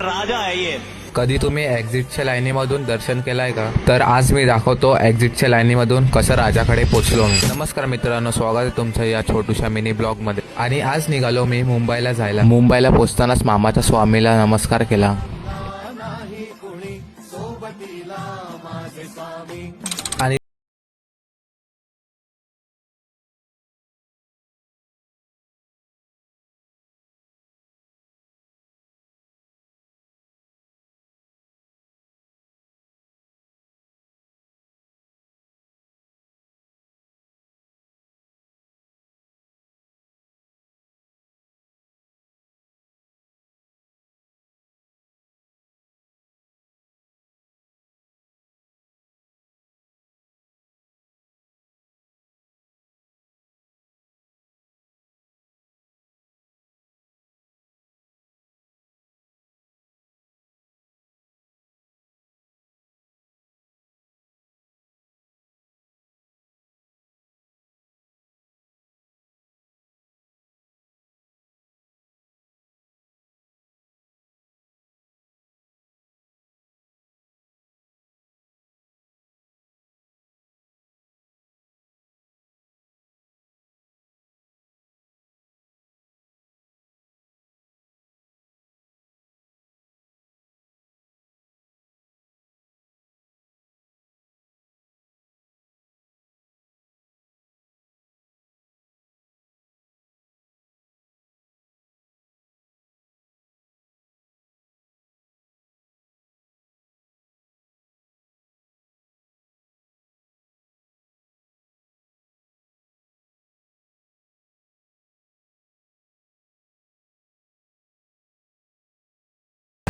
राजा आहे ये. कधी तुम्ही एक्झिटच्या लाईनीमधून दर्शन केलंय का? तर आज मी दाखवतो एक्झिटच्या लाईनीमधून कसं राजाकडे पोचलो मी. नमस्कार मित्रांनो स्वागत आहे तुमचं या छोटूशा मिनी ब्लॉगमध्ये आणि आज निघालो मी मुंबईला जायला. मुंबईला पोचतानाच मामाच्या स्वामीला नमस्कार केला. आणि